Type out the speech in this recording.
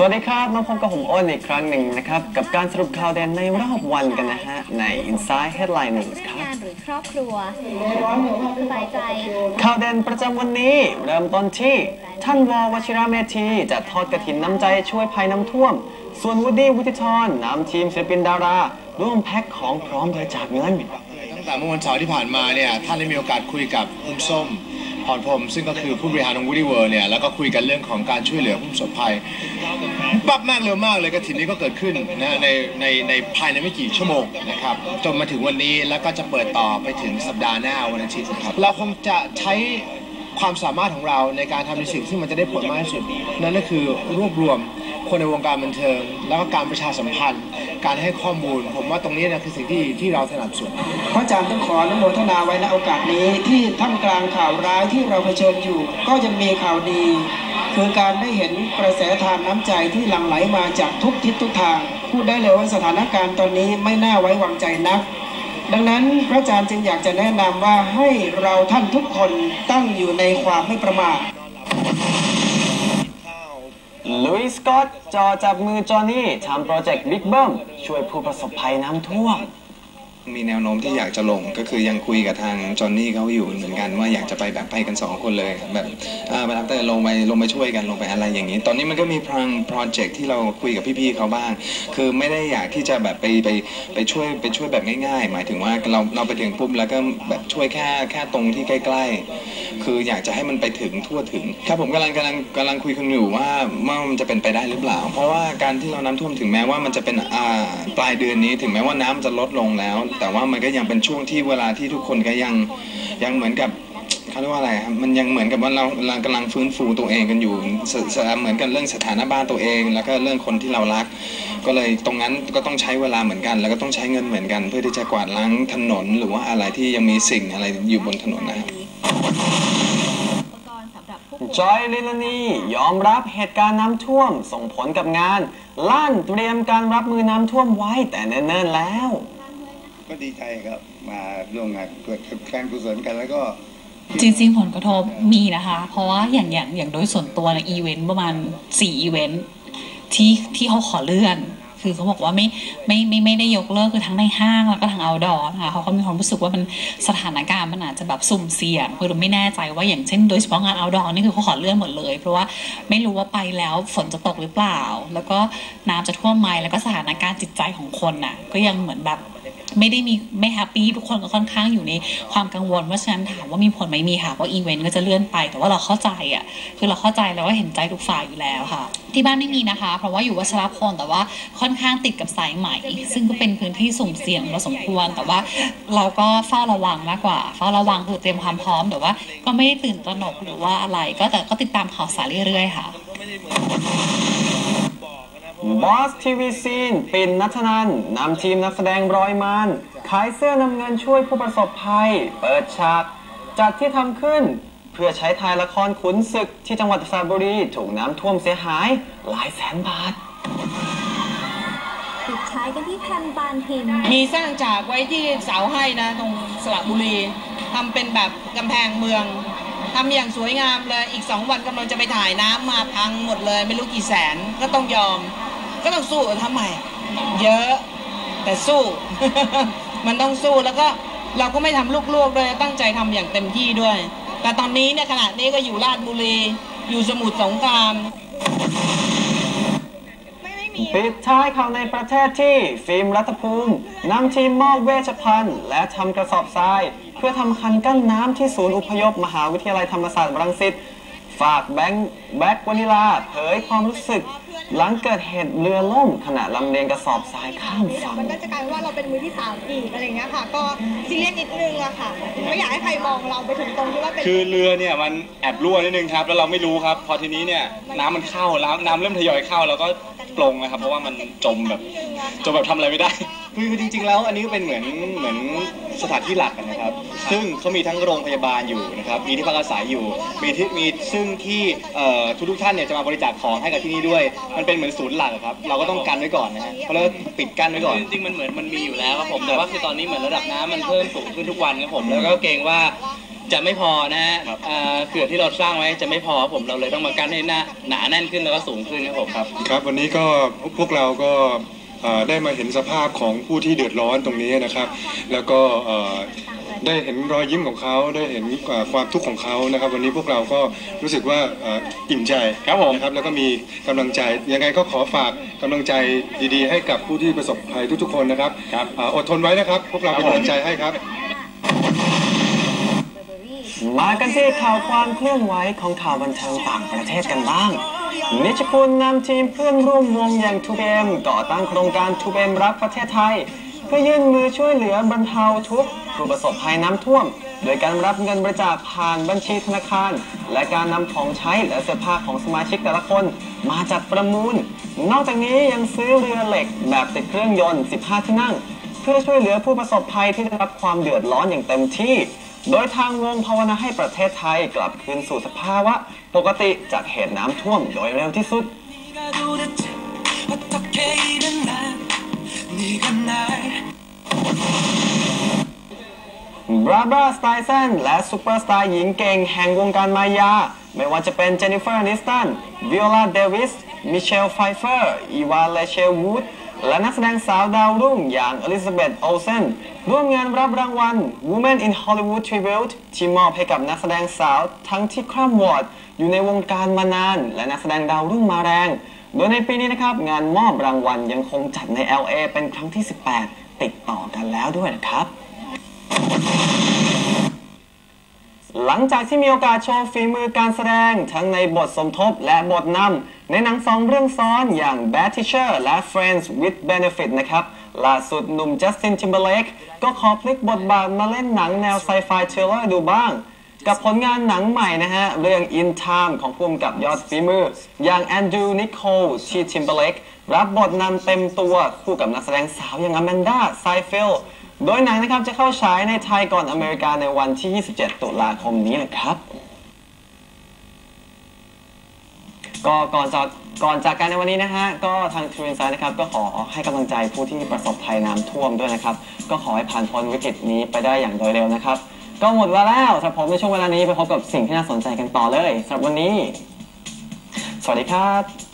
สวัสดีครับ มาพบกับผมอ้นอีกครั้งหนึ่งนะครับ กับการสรุปข่าวเด่นในรอบวันกันนะฮะ ใน Inside Headline News ครับงานหรือครอบครัวสบายใจ ข่าวเด่นประจำวันนี้ เริ่มต้นที่ ท่านววชิระเมธีจะทอดกระถินน้ำใจช่วยภัยน้ำท่วม ส่วนวูดดี้วุฒิธรนำทีมศิลปินดารา ร่วมแพ็คของพร้อมบริจาคเงินตั้งแต่เมื่อวันเสาร์ที่ผ่านมาเนี่ยท่านได้มีโอกาสคุยกับอุ้มส้ม พรพรมซึ่งก็คือผู้บริหารของวูดี้เวิร์เนี่ยแล้วก็คุยกันเรื่องของการช่วยเหลือผู้ประสบภัยปั๊บมากเร็วมากเลยกระถินนี้ก็เกิดขึ้นนะในในในภายในไม่กี่ชั่วโมงนะครับจนมาถึงวันนี้แล้วก็จะเปิดต่อไปถึงสัปดาห์หน้าวันอาทิตย์ครับเราคงจะใช้ความสามารถของเราในการทำในสิ่งที่มันจะได้ผลมากที่สุด นั่นก็คือรวบรวมคนในวงการบันเทิง แล้วก็การประชาสัมพันธ์ การให้ข้อมูล ผมว่าตรงนี้นะคือสิ่งที่ที่เราถนัดสุดพระอาจารย์ต้องขออนุโมทนาไว้ในโอกาสนี้ที่ท่ามกลางข่าวร้ายที่เราเผชิญอยู่ ก็ยังมีข่าวดี คือการได้เห็นกระแสทานน้ำใจที่หลั่งไหลมาจากทุกทิศทุกทางพูดได้เลยว่าสถานการณ์ตอนนี้ไม่น่าไว้วางใจนัก ดังนั้นพระอาจารย์จึงอยากจะแนะนำว่าให้เราท่านทุกคนตั้งอยู่ในความไม่ประมาท ลุยสกอตจอจับมือจอห์นนี่ทำโปรเจกต์บิ๊กเบิ้มช่วยผู้ประสบภัยน้ำท่วม มีแนวโน้มที่อยากจะลงก็คือยังคุยกับทางจอห์นนี่เขาอยู่เหมือนกันว่าอยากจะไปแบบไปกันสองคนเลยแบบอ่าไปรับแต่ลงไปลงไปช่วยกันลงไปอะไรอย่างนี้ ตอนนี้มันก็มีพลังโปรเจกต์ที่เราคุยกับพี่ๆเขาบ้าง คือไม่ได้อยากที่จะแบบไปไปไปช่วยไปช่วยแบบง่าย ๆ หมายถึงว่าเราเราไปถึงปุ๊บแล้วก็แบบช่วยแค่แค่ตรงที่ใกล้ ๆ คืออยากจะให้มันไปถึงทั่วถึงครับผมกำลังกำลังกำลังคุยกันอยู่ว่าว่ามันจะเป็นไปได้หรือเปล่า เพราะว่าการที่เราน้ำท่วมถึงแม้ว่ามันจะเป็นอ่าปลายเดือนนี้ถึงแม้ว่าน้ำจะลดลงแล้วแต่ว่ามันก็ยังเป็นช่วงที่เวลาที่ทุกคนก็ยังยังเหมือนกับเขาเรียกว่าอะไรครับมันยังเหมือนกับว่าเราเรากำลังฟื้นฟูตัวเองกันอยู่สสเหมือนกันเรื่องสถานะบ้านตัวเอง แล้วก็เรื่องคนที่เรารัก ก็เลยตรงนั้นก็ต้องใช้เวลาเหมือนกัน แล้วก็ต้องใช้เงินเหมือนกัน เพื่อที่จะกวาดล้างถนน หรือว่าอะไรที่ยังมีสิ่งอะไรอยู่บนถนนนะครับจอยลิลานียอมรับเหตุการณ์น้ำท่วม ส่งผลกับงาน ลั่นเตรียมการรับมือน้ำท่วมไว้แต่เนิ่นๆแล้ว ก็ดีใจครับมาร่วมงานเกิดการกุศลกันแล้วก็ จริง ๆ ผลกระทบมีนะคะ เพราะว่าอย่างอย่างอย่างโดยส่วนตัวในอีเวนต์ประมาณสี่อีเวนต์ที่ที่เขาขอเลื่อน คือเขาบอกว่าไม่ไม่ไม่ไม่ได้ยกเลิกคือทั้งในห้างแล้วก็ทางเอาดอนะคะเขาก็มีความรู้สึกว่ามันสถานการณ์มันอาจจะแบบสุ่มเสี่ยงคือเราไม่แน่ใจว่าอย่างเช่นโดยเฉพาะงานเอาดอนี่คือเขาขอเลื่อนหมดเลย เพราะว่าไม่รู้ว่าไปแล้วฝนจะตกหรือเปล่า แล้วก็น้ำจะท่วมไหมแล้วก็สถานการณ์จิตใจของคนน่ะ ก็ยังเหมือนแบบ ไม่ได้มีไม่แฮปปี้ทุกคนก็ค่อนข้างอยู่ในความกังวลเพราะฉะนั้นถามว่ามีผลไหมมีค่ะเพราะอีเวนต์ก็จะเลื่อนไป แต่ว่าเราเข้าใจอะคือเราเข้าใจแล้วว่าเห็นใจทุกฝ่ายอยู่แล้วค่ะ ที่บ้านไม่มีนะคะ เพราะว่าอยู่วัชรพลแต่ว่าค่อนข้างติดกับสายไหม่ ซึ่งก็เป็นพื้นที่สุ่มเสี่ยงพอสมควรแต่ว่าเราก็เฝ้าระวังมากกว่าเฝ้าระวังคือเตรียมความพร้อมแต่ว่า ก็ไม่ได้ตื่นตระหนกหรือว่าอะไร ก็แต่ก็ติดตามข่าวสารเรื่อยๆค่ะ บอสทีวีซีนปินนัทนันนำทีมนักแสดงรอยมันขายเสื้อนำเงินช่วยผู้ประสบภัย เปิดฉากจัดที่ทำขึ้น เพื่อใช้ถ่ายละครขุนศึกที่จังหวัดสระบุรีถูกน้ำท่วมเสียหายหลายแสนบาท ปิดท้ายกันที่แพมปานพิมพ์มีสร้างฉากไว้ที่เสาให้นะ ตรงสระบุรีทำเป็นแบบกำแพงเมืองทำอย่างสวยงามเลยอีกสองวันกำลังจะไปถ่ายน้ำมาพังหมดเลย ไม่รู้กี่แสนก็ต้องยอม ก็ต้องสู้ทำไมเยอะแต่สู้ มันต้องสู้แล้วก็เราก็ไม่ทำลูกๆด้วยตั้งใจทำอย่างเต็มที่ด้วย แต่ตอนนี้เนี่ยขณะนี้ก็อยู่ราชบุรี อยู่สมุทรสงครามปิดท้ายข่าวในประเทศที่ ฟิล์มรัฐภูมินำทีมมอบเวชภัณฑ์ และทำกระสอบทราย เพื่อทำคันกั้นน้ำที่ศูนย์อุพยพมหาวิทยาลัยธรรมศาสตร์รังสิต ฝากแบงค์แบ็กวานิลาเผยความรู้สึก หลังเกิดเหตุเรือล่มขณะลำเลียงกระสอบทรายข้ามฝั่ง มันก็จะกลายเป็นว่าเราเป็นมือที่สามอีกอะไรเงี้ยค่ะ ก็ซีเรียสนิดนึงอะค่ะ ไม่อยากให้ใครมองเราไปถึงตรงที่ว่าเป็น คือเรือเนี่ยมันแอบรั่วนิดนึงครับ แล้วเราไม่รู้ครับ พอทีนี้เนี่ยน้ำมันเข้าแล้วน้ำเริ่มทยอยเข้าแล้วก็ปลงนะครับ เพราะว่ามันจมแบบจมแบบทำอะไรไม่ได้ คือคือจริง ๆ แล้วอันนี้ก็เป็นเหมือนเหมือนสถานที่หลักนะครับ ซึ่งเขามีทั้งโรงพยาบาลอยู่นะครับมีที่พักอาศัยอยู่ มีที่มีซึ่งที่เอ่อทุกๆท่านเนี่ยจะมาบริจาคของให้กับที่นี่ด้วย มันเป็นเหมือนศูนย์หลักอะครับ เราก็ต้องกันไว้ก่อนนะฮะเพราะเราปิดกั้นไว้ก่อน จริงๆมันเหมือนมันมีอยู่แล้วครับผมแต่ว่าคือตอนนี้เหมือนระดับน้ำมันเพิ่มสูงขึ้นทุกวันครับผมแล้วก็เกรงว่าจะไม่พอนะฮะเอ่อเขื่อนที่เราสร้างไว้จะไม่พอครับผมเราเลยต้องมากั้นให้หนาหนาแน่นขึ้นแล้วก็สูงขึ้นครับผมครับ ครับวันนี้ก็พวกเราก็เอ่อ ได้มาเห็นสภาพของผู้ที่เดือดร้อนตรงนี้นะครับ แล้วก็เอ่อได้เห็นรอยยิ้มของเขาได้เห็นเอ่อความทุกข์ของเขานะครับ วันนี้พวกเราก็รู้สึกว่าเอ่ออิ่มใจครับผมนะครับแล้วก็มีกำลังใจยังไงก็ขอฝากกำลังใจดีๆ ให้กับผู้ที่ประสบภัยทุกๆคนนะครับเอ่ออดทนไว้นะครับ พวกเราเป็นกำลังใจให้ครับ มากันที่ข่าวความเคลื่อนไหวของข่าวบันเทิงต่างประเทศกันบ้าง นิชคุณนำทีมเพื่อนร่วมวงอย่างทูเบมก่อตั้งโครงการทูเบมรักประเทศไทย เพื่อยื่นมือช่วยเหลือบรรเทาทุกข์ผู้ประสบภัยน้ำท่วม โดยการรับเงินบริจาคผ่านบัญชีธนาคาร และการนำของใช้และเสื้อผ้าของสมาชิกแต่ละคน มาจัดประมูล นอกจากนี้ยังซื้อเรือเหล็กแบบติดเครื่องยนต์ 15 ที่นั่ง เพื่อช่วยเหลือผู้ประสบภัยที่ได้รับความเดือดร้อนอย่างเต็มที่ โดยทางวงภาวนาให้ประเทศไทยกลับคืนสู่สภาวะ ปกติจากเหตุน้ำท่วมโดยเร็วที่สุด บราบราสไตเซนและซูเปอร์สตาร์หญิงเก่งแห่งวงการมายา ไม่ว่าจะเป็นเจนนิเฟอร์นิสตันวิโอลาเดวิส มิเชลไฟเฟอร์ อีวาเลเชลวูด และนักแสดงสาวดาวรุ่งอย่างอลิซาเบธโอเซนร่วมงานรับรางวัล Women in Hollywood Tribute ที่มอบให้กับนักแสดงสาวทั้งที่คร่ำวอดอยู่ในวงการมานาน และนักแสดงดาวรุ่งมาแรง โดยในปีนี้นะครับ งานมอบรางวัลยังคงจัดใน LA เป็นครั้งที่ 18 ติดต่อกันแล้วด้วยนะครับ หลังจากที่มีโอกาสโชว์ฝีมือการแสดง ทั้งในบทสมทบและบทนำในหนังสองเรื่องซ้อนอย่าง Bad Teacher และ Friends with Benefit นะครับ ล่าสุดหนุ่ม Justin Timberlake ก็ขอพลิกบทบาทมาเล่นหนังแนวไซไฟเทเลอร์ดูบ้าง กับผลงานหนังใหม่นะฮะ เรื่อง In Time ของผู้กำกับยอดฝีมือ อย่าง Andrew Nicole ที่ Timberlake รับบทนำเต็มตัวคู่กับนักแสดงสาวอย่าง Amanda Seyfried โดยหนังนะครับจะเข้าฉายในไทยก่อนอเมริกาในวันที่ 27 ตุลาคมนี้นะครับ ก็ก่อนจากก่อนจากกันในวันนี้นะฮะ ก็ทางทรีนไซนะครับ ก็ขอให้กำลังใจผู้ที่ประสบภัยน้ำท่วมด้วยนะครับ ก็ขอให้ผ่านพ้นวิกฤตนี้ไปได้อย่างโดยเร็วนะครับ ก็หมดเวลาแล้วสำหรับผมในช่วงเวลานี้ไปพบกับสิ่งที่น่าสนใจกันต่อเลยสำหรับวันนี้ สวัสดีครับ